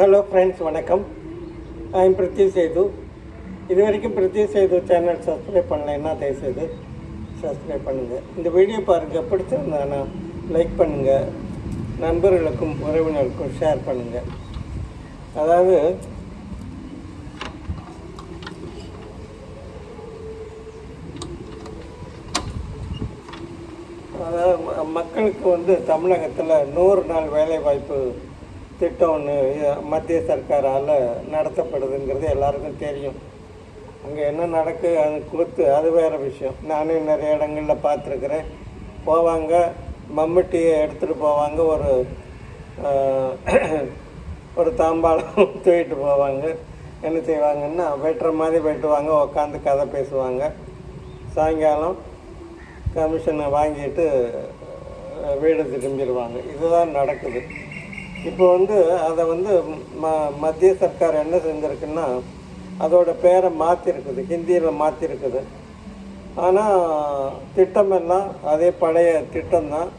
Hello friends வணக்கம். I'm Preethi Sethu இது வரைக்கும் பிரித்தி சேது சேனல் சப்ஸ்கிரைப் பண்ணலைன்னா தயவுசெய்து சப்ஸ்கிரைப் பண்ணுங்கள் இந்த வீடியோ பாருங்கள் பிடிச்சிருந்தானா லைக் பண்ணுங்கள் நண்பர்களுக்கும் உறவினருக்கும் ஷேர் பண்ணுங்கள் அதாவது அதாவது மக்களுக்கு வந்து தமிழகத்தில் நூறு நாள் வேலைவாய்ப்பு திட்டம் ஒன்று மத்திய சர்க்காரால் நடத்தப்படுதுங்கிறது எல்லாருக்கும் தெரியும். அங்கே என்ன நடக்கு அது கூத்து அது வேறு விஷயம். நானே நிறைய இடங்களில் பார்த்துருக்குறேன். போவாங்க மம்முட்டியை எடுத்துகிட்டு போவாங்க ஒரு ஒரு தாம்பாளம் தூக்கிட்டு போவாங்க. என்ன செய்வாங்கன்னா வெட்டுற மாதிரி வெட்டுவாங்க உட்காந்து கதை பேசுவாங்க. சாயங்காலம் கமிஷனை வாங்கிட்டு வீடு திரும்பிடுவாங்க இதுதான் நடக்குது. இப்போ வந்து அதை வந்து ம மத்திய சர்க்கார் என்ன செஞ்சுருக்குன்னா அதோட பேரை மாற்றிருக்குது ஹிந்தியில் மாற்றிருக்குது ஆனால் திட்டமெல்லாம் அதே பழைய திட்டம்தான்.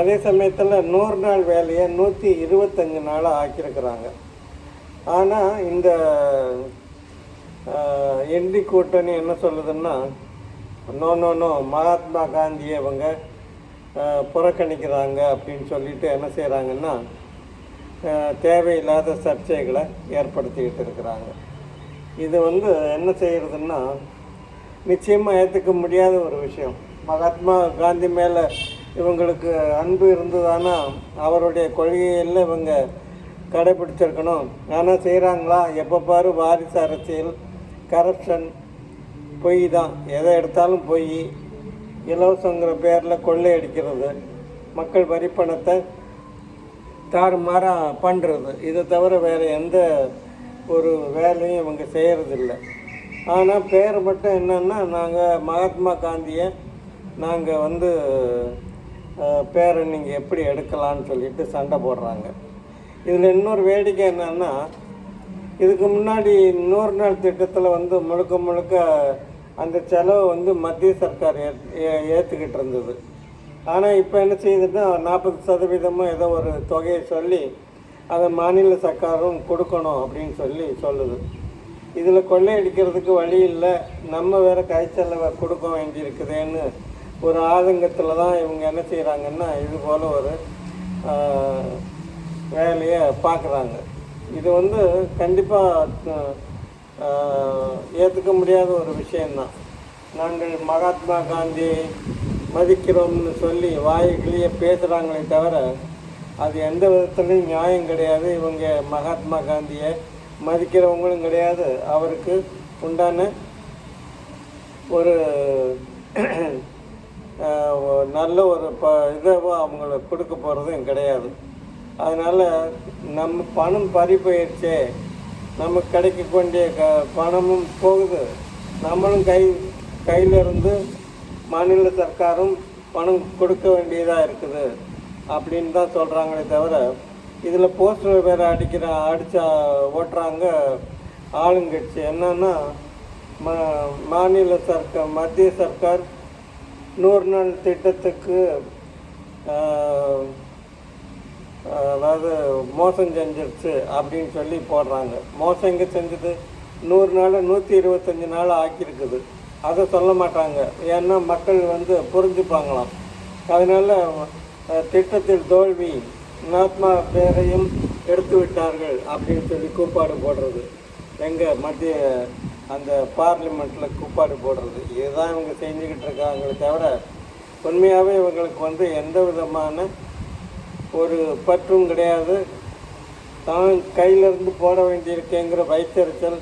அதே சமயத்தில் நூறு நாள் வேலையை நூற்றி இருபத்தஞ்சு நாளாக ஆக்கியிருக்கிறாங்க. ஆனால் இந்த எண்டி கூட்டணி என்ன சொல்லுதுன்னா நோ நோ நோ மகாத்மா காந்தியை இவங்க புறக்கணிக்கிறாங்க அப்படின்னு சொல்லிட்டு என்ன செய்கிறாங்கன்னா தேவையில்லாத சர்ச்சைகளை ஏற்படுத்திக்கிட்டு இருக்கிறாங்க. இது வந்து என்ன செய்கிறதுன்னா நிச்சயமாக ஏற்றுக்க முடியாத ஒரு விஷயம். மகாத்மா காந்தி மேலே இவங்களுக்கு அன்பு இருந்ததுன்னா அவருடைய கொள்கையில் இவங்க கடைபிடிச்சிருக்கணும். ஆனால் செய்கிறாங்களா எப்போ பாரு வாரிசு அரசியல் கரப்ஷன் பொய் தான். எதை எடுத்தாலும் பொய். இலவசங்கிற பேரில் கொள்ளை அடிக்கிறது மக்கள் வரி பணத்தை தாறுமாறாக பண்ணுறது இதை தவிர வேறு எந்த ஒரு வேலையும் இவங்க செய்கிறதில்ல ஆனால் பேர் மட்டும் என்னென்னா நாங்கள் மகாத்மா காந்தியை நாங்கள் வந்து பேரை நீங்கள் எப்படி எடுக்கலான்னு சொல்லிட்டு சண்டை போடுறாங்க. இதில் இன்னொரு வேடிக்கை என்னென்னா இதுக்கு முன்னாடி நூறு நாள் திட்டத்தில் வந்து முழுக்க முழுக்க அந்த செலவு வந்து மத்திய சர்க்கார் ஏ- ஏற்றுக்கிட்டு இருந்தது. ஆனால் இப்போ என்ன செய்யுதுன்னா நாற்பது சதவீதமாக ஏதோ ஒரு தொகையை சொல்லி அதை மாநில சர்க்காரும் கொடுக்கணும் அப்படின்னு சொல்லி சொல்லுது. இதில் கொள்ளையடிக்கிறதுக்கு வழி இல்லை. நம்ம வேறு கை செலவை கொடுக்க வேண்டியிருக்குதேன்னு ஒரு ஆதங்கத்தில் தான் இவங்க என்ன செய்கிறாங்கன்னா இது போல் ஒரு வேலையை பார்க்குறாங்க இது வந்து கண்டிப்பாக ஏற்றுக்க முடியாத ஒரு விஷயந்தான் நாங்கள் மகாத்மா காந்தி மதிக்கிறோம்னு சொல்லி வாய்களையே பேசுகிறாங்களே தவிர அது எந்த விதத்துலையும் நியாயம் கிடையாது. இவங்க மகாத்மா காந்தியை மதிக்கிறவங்களும் கிடையாது. அவருக்கு உண்டான ஒரு நல்ல ஒரு ப இதாவோ அவங்கள கொடுக்க போகிறதும் கிடையாது. அதனால் நம்ம பணம் பறி போயிடுச்சே நமக்கு கிடைக்க வேண்டிய க பணமும் போகுது. நம்மளும் கை கையிலிருந்து மாநில சர்க்காரும் பணம் கொடுக்க வேண்டியதாக இருக்குது அப்படின்னு தான் சொல்கிறாங்களே தவிர இதில் போஸ்டர் வேறு அடிக்கிற அடித்தா ஓட்டுறாங்க ஆளுங்கட்சி. என்னன்னா ம மாநில சர்க்கார் மத்திய சர்க்கார் நூறு நாள் திட்டத்துக்கு அதாவது மோசம் செஞ்சிருச்சு அப்படின்னு சொல்லி போடுறாங்க. மோசம் எங்கே செஞ்சது? நூறு நாள் நூற்றி இருபத்தஞ்சி நாள் ஆக்கியிருக்குது. அதை சொல்ல மாட்டாங்க. ஏன்னா மக்கள் வந்து புரிஞ்சுப்பாங்களாம். அதனால் திட்டத்தில் தோல்வி மகாத்மா பேரையும் எடுத்து விட்டார்கள் அப்படின்னு சொல்லி கூப்பாடு போடுறது. எங்கள் மத்திய அந்த பார்லிமெண்ட்டில் கூப்பாடு போடுறது. இதுதான் இவங்க செஞ்சுக்கிட்டு இருக்காங்களே தவிர உண்மையாகவே இவங்களுக்கு வந்து எந்த விதமான ஒரு பற்றும் கிடையாது. தான் கையிலேருந்து போட வேண்டியிருக்கேங்கிற வைத்தறிச்சல்.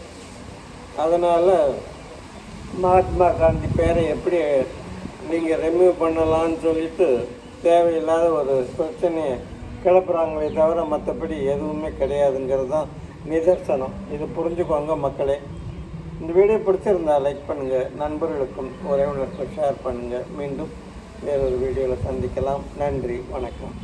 அதனால் மகாத்மா காந்தி பேரை எப்படி நீங்கள் ரிமூவ் பண்ணலாம்னு சொல்லிட்டு தேவையில்லாத ஒரு பிரச்சனையை கிளப்புறாங்களே தவிர மற்றபடி எதுவுமே கிடையாதுங்கிறது தான் நிதர்சனம். இது புரிஞ்சுக்கோங்க மக்களே. இந்த வீடியோ பிடிச்சிருந்தா லைக் பண்ணுங்கள் நண்பர்களுக்கும் உறவினருக்கும் ஷேர் பண்ணுங்கள் மீண்டும் வேறொரு வீடியோவில் சந்திக்கலாம். நன்றி வணக்கம்.